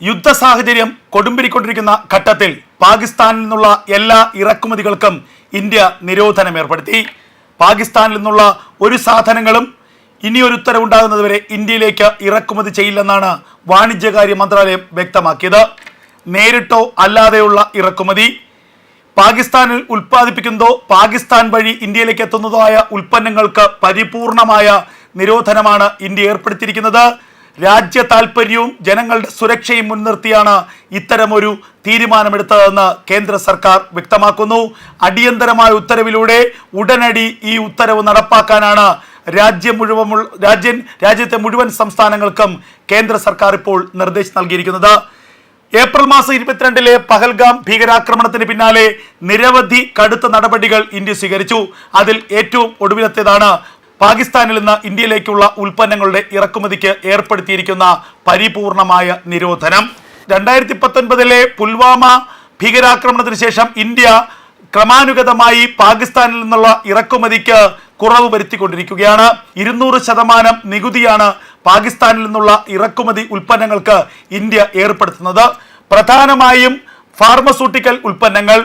യുദ്ധ സാഹചര്യം കൊടുമ്പിരിക്കൊണ്ടിരിക്കുന്ന ഘട്ടത്തിൽ പാകിസ്ഥാനിൽ നിന്നുള്ള എല്ലാ ഇറക്കുമതികൾക്കും ഇന്ത്യ നിരോധനം ഏർപ്പെടുത്തി പാകിസ്ഥാനിൽ നിന്നുള്ള ഒരു സാധനങ്ങളും ഇനിയൊരു ഉത്തരവുണ്ടാകുന്നതുവരെ ഇന്ത്യയിലേക്ക് ഇറക്കുമതി ചെയ്യില്ലെന്നാണ് വാണിജ്യകാര്യ മന്ത്രാലയം വ്യക്തമാക്കിയത്. നേരിട്ടോ അല്ലാതെയുള്ള ഇറക്കുമതി. പാകിസ്ഥാനിൽ ഉൽപ്പാദിപ്പിക്കുന്നതോ പാകിസ്ഥാൻ വഴി ഇന്ത്യയിലേക്ക് എത്തുന്നതോ ആയ ഉൽപ്പന്നങ്ങൾക്ക് പരിപൂർണമായ നിരോധനമാണ് ഇന്ത്യ ഏർപ്പെടുത്തിയിരിക്കുന്നത്. രാജ്യ താൽപ്പര്യവും ജനങ്ങളുടെ സുരക്ഷയും മുൻനിർത്തിയാണ് ഇത്തരമൊരു തീരുമാനമെടുത്തതെന്ന് കേന്ദ്ര സർക്കാർ വ്യക്തമാക്കുന്നു. അടിയന്തരമായ ഉത്തരവിലൂടെ ഉടനടി ഈ ഉത്തരവ് നടപ്പാക്കാനാണ് രാജ്യം മുഴുവൻ രാജ്യം രാജ്യത്തെ മുഴുവൻ സംസ്ഥാനങ്ങൾക്കും കേന്ദ്ര സർക്കാർ ഇപ്പോൾ നിർദ്ദേശം നൽകിയിരിക്കുന്നത്. ഏപ്രിൽ മാസം ഇരുപത്തിരണ്ടിലെ പഹൽഗാം ഭീകരാക്രമണത്തിന് പിന്നാലെ നിരവധി കടുത്ത നടപടികൾ ഇന്ത്യ സ്വീകരിച്ചു. അതിൽ ഏറ്റവും ഒടുവിലത്തേതാണ് പാകിസ്ഥാനിൽ നിന്ന് ഇന്ത്യയിലേക്കുള്ള ഉൽപ്പന്നങ്ങളുടെ ഇറക്കുമതിക്ക് ഏർപ്പെടുത്തിയിരിക്കുന്ന പരിപൂർണമായ നിരോധനം. രണ്ടായിരത്തി പത്തൊൻപതിലെ പുൽവാമ ഭീകരാക്രമണത്തിന് ശേഷം ഇന്ത്യ ക്രമാനുഗതമായി പാകിസ്ഥാനിൽ നിന്നുള്ള ഇറക്കുമതിക്ക് കുറവ് വരുത്തിക്കൊണ്ടിരിക്കുകയാണ്. ഇരുന്നൂറ് ശതമാനം നികുതിയാണ് പാകിസ്ഥാനിൽ നിന്നുള്ള ഇറക്കുമതി ഉൽപ്പന്നങ്ങൾക്ക് ഇന്ത്യ ഏർപ്പെടുത്തുന്നത്. പ്രധാനമായും ഫാർമസ്യൂട്ടിക്കൽ ഉൽപ്പന്നങ്ങൾ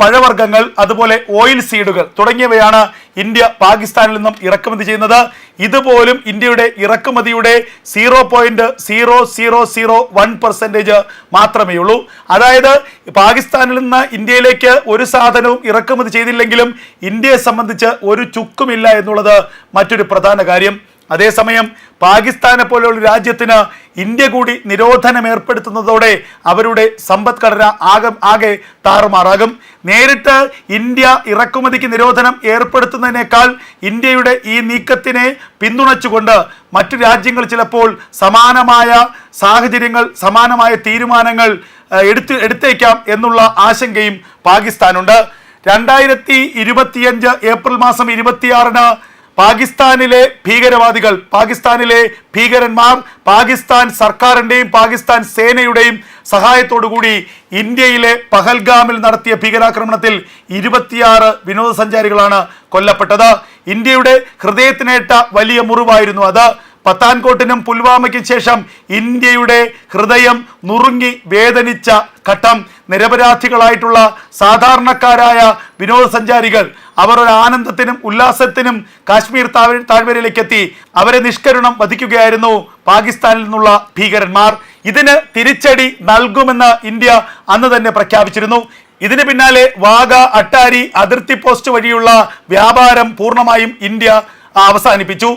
പഴവർഗങ്ങൾ അതുപോലെ ഓയിൽ സീഡുകൾ തുടങ്ങിയവയാണ് ഇന്ത്യ പാകിസ്ഥാനിൽ നിന്നും ഇറക്കുമതി ചെയ്യുന്നത്. ഇതുപോലും ഇന്ത്യയുടെ ഇറക്കുമതിയുടെ zero point zero zero zero one percentage മാത്രമേ ഉള്ളൂ അതായത് പാകിസ്ഥാനിൽ നിന്ന് ഇന്ത്യയിലേക്ക് ഒരു സാധനവും ഇറക്കുമതി ചെയ്തില്ലെങ്കിലും ഇന്ത്യയെ സംബന്ധിച്ച് ഒരു ചുക്കുമില്ല എന്നുള്ളത് മറ്റൊരു പ്രധാന കാര്യം. അതേസമയം പാകിസ്ഥാനെ പോലെയുള്ള രാജ്യത്തിന് ഇന്ത്യ കൂടി നിരോധനം ഏർപ്പെടുത്തുന്നതോടെ അവരുടെ സമ്പദ്ഘടന ആകെ ആകെ താറുമാറാകും. നേരിട്ട് ഇന്ത്യ ഇറക്കുമതിക്ക് നിരോധനം ഏർപ്പെടുത്തുന്നതിനേക്കാൾ ഇന്ത്യയുടെ ഈ നീക്കത്തിനെ പിന്തുണച്ചുകൊണ്ട് മറ്റു രാജ്യങ്ങൾ ചിലപ്പോൾ സമാനമായ സാഹചര്യങ്ങൾ സമാനമായ തീരുമാനങ്ങൾ എടുത്ത് എടുത്തേക്കാം എന്നുള്ള ആശങ്കയും പാകിസ്ഥാനുണ്ട്. രണ്ടായിരത്തി ഇരുപത്തിയഞ്ച് ഏപ്രിൽ മാസം ഇരുപത്തിയാറിന് പാകിസ്ഥാനിലെ ഭീകരവാദികൾ പാകിസ്ഥാനിലെ ഭീകരന്മാർ പാകിസ്ഥാൻ സർക്കാരിന്റെയും പാകിസ്ഥാൻ സേനയുടെയും സഹായത്തോടുകൂടി ഇന്ത്യയിലെ പഹൽഗാമിൽ നടത്തിയ ഭീകരാക്രമണത്തിൽ ഇരുപത്തിയാറ് വിനോദസഞ്ചാരികളാണ് കൊല്ലപ്പെട്ടത്. ഇന്ത്യയുടെ ഹൃദയത്തിനേറ്റ വലിയ മുറിവായിരുന്നു അത്. പത്താൻകോട്ടിനും പുൽവാമയ്ക്കും ശേഷം ഇന്ത്യയുടെ ഹൃദയം നുറുങ്ങി വേദനിച്ച ഘട്ടം. നിരപരാധികളായിട്ടുള്ള സാധാരണക്കാരായ വിനോദസഞ്ചാരികൾ അവർ ഒരു ആനന്ദത്തിനും ഉല്ലാസത്തിനും കാശ്മീർ താഴ് താഴ്വരയിലേക്ക് എത്തി അവരെ നിഷ്കരുണം വധിക്കുകയായിരുന്നു പാകിസ്ഥാനിൽ നിന്നുള്ള ഭീകരന്മാർ. ഇതിന് തിരിച്ചടി നൽകുമെന്ന് ഇന്ത്യ അന്ന് തന്നെ പ്രഖ്യാപിച്ചിരുന്നു. ഇതിന് പിന്നാലെ വാഗ അട്ടാരി അതിർത്തി പോസ്റ്റ് വഴിയുള്ള വ്യാപാരം പൂർണമായും ഇന്ത്യ അവസാനിപ്പിച്ചു.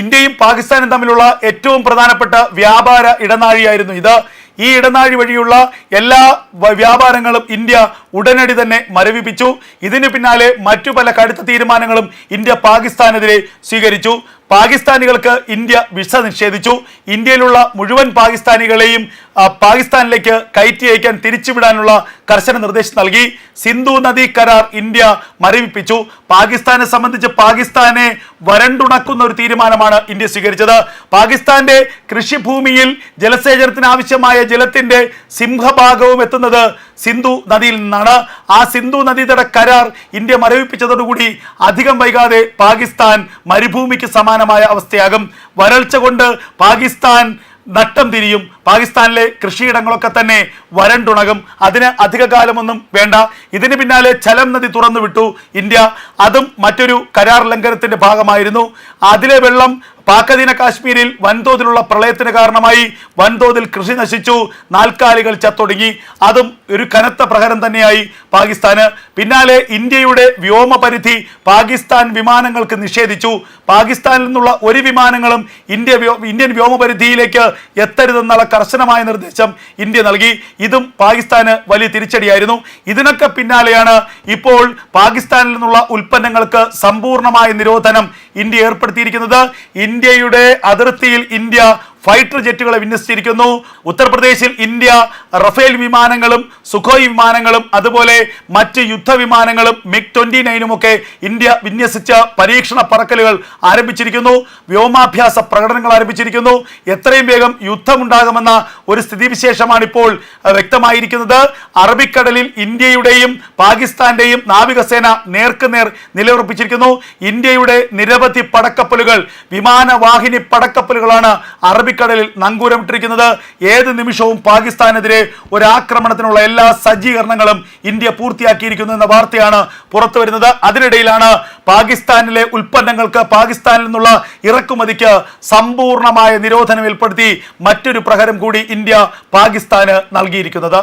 ഇന്ത്യയും പാകിസ്ഥാനും തമ്മിലുള്ള ഏറ്റവും പ്രധാനപ്പെട്ട വ്യാപാര ഇടനാഴിയായിരുന്നു ഇത്. ഈ ഇടനാഴി വഴിയുള്ള എല്ലാ വ്യാപാരങ്ങളും ഇന്ത്യ ഉടനടി തന്നെ മരവിപ്പിച്ചു. ഇതിന് പിന്നാലെ മറ്റു പല കടുത്ത തീരുമാനങ്ങളും ഇന്ത്യ പാകിസ്ഥാനെതിരെ സ്വീകരിച്ചു. പാകിസ്ഥാനികൾക്ക് ഇന്ത്യ വിസ നിഷേധിച്ചു. ഇന്ത്യയിലുള്ള മുഴുവൻ പാകിസ്ഥാനികളെയും പാകിസ്ഥാനിലേക്ക് കയറ്റി അയക്കാൻ തിരിച്ചുവിടാനുള്ള കർശന നിർദ്ദേശം നൽകി. സിന്ധു നദി കരാർ ഇന്ത്യ മരവിപ്പിച്ചു. പാകിസ്ഥാനെ സംബന്ധിച്ച് പാകിസ്ഥാനെ വരണ്ടുണക്കുന്ന ഒരു തീരുമാനമാണ് ഇന്ത്യ സ്വീകരിച്ചത്. പാകിസ്ഥാന്റെ കൃഷിഭൂമിയിൽ ജലസേചനത്തിന് ആവശ്യമായ ജലത്തിന്റെ സിംഹഭാഗവും എത്തുന്നത് സിന്ധു നദിയിൽ നിന്നാണ്. ആ സിന്ധു നദീതട കരാർ ഇന്ത്യ മരവിപ്പിച്ചതോടുകൂടി അധികം വൈകാതെ പാകിസ്ഥാൻ മരുഭൂമിക്ക് സമാനമായ അവസ്ഥയാകും. വരൾച്ച കൊണ്ട് പാകിസ്ഥാൻ നട്ടം തിരിയും. പാകിസ്ഥാനിലെ കൃഷിയിടങ്ങളൊക്കെ തന്നെ വരണ്ടുണകും. അതിന് അധിക കാലമൊന്നും വേണ്ട. ഇതിന് പിന്നാലെ ചലം നദി തുറന്നു വിട്ടു ഇന്ത്യ അതും മറ്റൊരു കരാർ ലംഘനത്തിന്റെ ഭാഗമായിരുന്നു. അതിലെ വെള്ളം പാക്കധീന കാശ്മീരിൽ വൻതോതിലുള്ള പ്രളയത്തിന് കാരണമായി വൻതോതിൽ കൃഷി നശിച്ചു നാൽക്കാലികൾ ചത്തൊടുങ്ങി. അതും ഒരു കനത്ത പ്രഹരം തന്നെയായി പാകിസ്ഥാന്. പിന്നാലെ ഇന്ത്യയുടെ വ്യോമ പരിധി പാകിസ്ഥാൻ വിമാനങ്ങൾക്ക് നിഷേധിച്ചു. പാകിസ്ഥാനിൽ നിന്നുള്ള ഒരു വിമാനങ്ങളും ഇന്ത്യ ഇന്ത്യൻ വ്യോമപരിധിയിലേക്ക് എത്തരുതെന്നുള്ള കർശനമായ നിർദ്ദേശം ഇന്ത്യ നൽകി. ഇതും പാകിസ്ഥാന് വലിയ തിരിച്ചടിയായിരുന്നു. ഇതിനൊക്കെ പിന്നാലെയാണ് ഇപ്പോൾ പാകിസ്ഥാനിൽ നിന്നുള്ള ഉൽപ്പന്നങ്ങൾക്ക് സമ്പൂർണമായ നിരോധനം ഇന്ത്യ ഏർപ്പെടുത്തിയിരിക്കുന്നത്. ഇന്ത്യയുടെ അതിർത്തിയിൽ ഇന്ത്യ ഫൈറ്റർ ജെറ്റുകളെ വിന്യസിച്ചിരിക്കുന്നു. ഉത്തർപ്രദേശിൽ ഇന്ത്യ റഫേൽ വിമാനങ്ങളും സുഖോയ് വിമാനങ്ങളും അതുപോലെ മറ്റ് യുദ്ധവിമാനങ്ങളും മിഗ് ട്വന്റി നയനും ഒക്കെ ഇന്ത്യ വിന്യസിച്ച പരീക്ഷണ പറക്കലുകൾ ആരംഭിച്ചിരിക്കുന്നു. വ്യോമാഭ്യാസ പ്രകടനങ്ങൾ ആരംഭിച്ചിരിക്കുന്നു. എത്രയും വേഗം യുദ്ധമുണ്ടാകുമെന്ന ഒരു സ്ഥിതിവിശേഷമാണ് ഇപ്പോൾ വ്യക്തമായിരിക്കുന്നത്. അറബിക്കടലിൽ ഇന്ത്യയുടെയും പാകിസ്ഥാന്റെയും നാവികസേന നേർക്കുനേർ നിലയുറപ്പിച്ചിരിക്കുന്നു. ഇന്ത്യയുടെ നിരവധി പടക്കപ്പലുകൾ വിമാനവാഹിനി പടക്കപ്പലുകളാണ് അറബിക്കടലിൽ നങ്കൂരമിട്ടിരിക്കുന്നത്. ഏത് നിമിഷവും പാകിസ്ഥാനെതിരെ ഒരു ആക്രമണത്തിനുള്ള എല്ലാ സജ്ജീകരണങ്ങളും ഇന്ത്യ പൂർത്തിയാക്കിയിരിക്കുന്നു എന്ന വാർത്തയാണ് പുറത്തു വരുന്നത്. അതിനിടയിലാണ് പാകിസ്ഥാനിലെ ഉൽപ്പന്നങ്ങൾക്ക് പാകിസ്ഥാനിൽ നിന്നുള്ള ഇറക്കുമതിക്ക് സമ്പൂർണമായ നിരോധനം ഏർപ്പെടുത്തി മറ്റൊരു പ്രഹരം കൂടി ഇന്ത്യ പാകിസ്ഥാന് നൽകിയിരിക്കുന്നത്.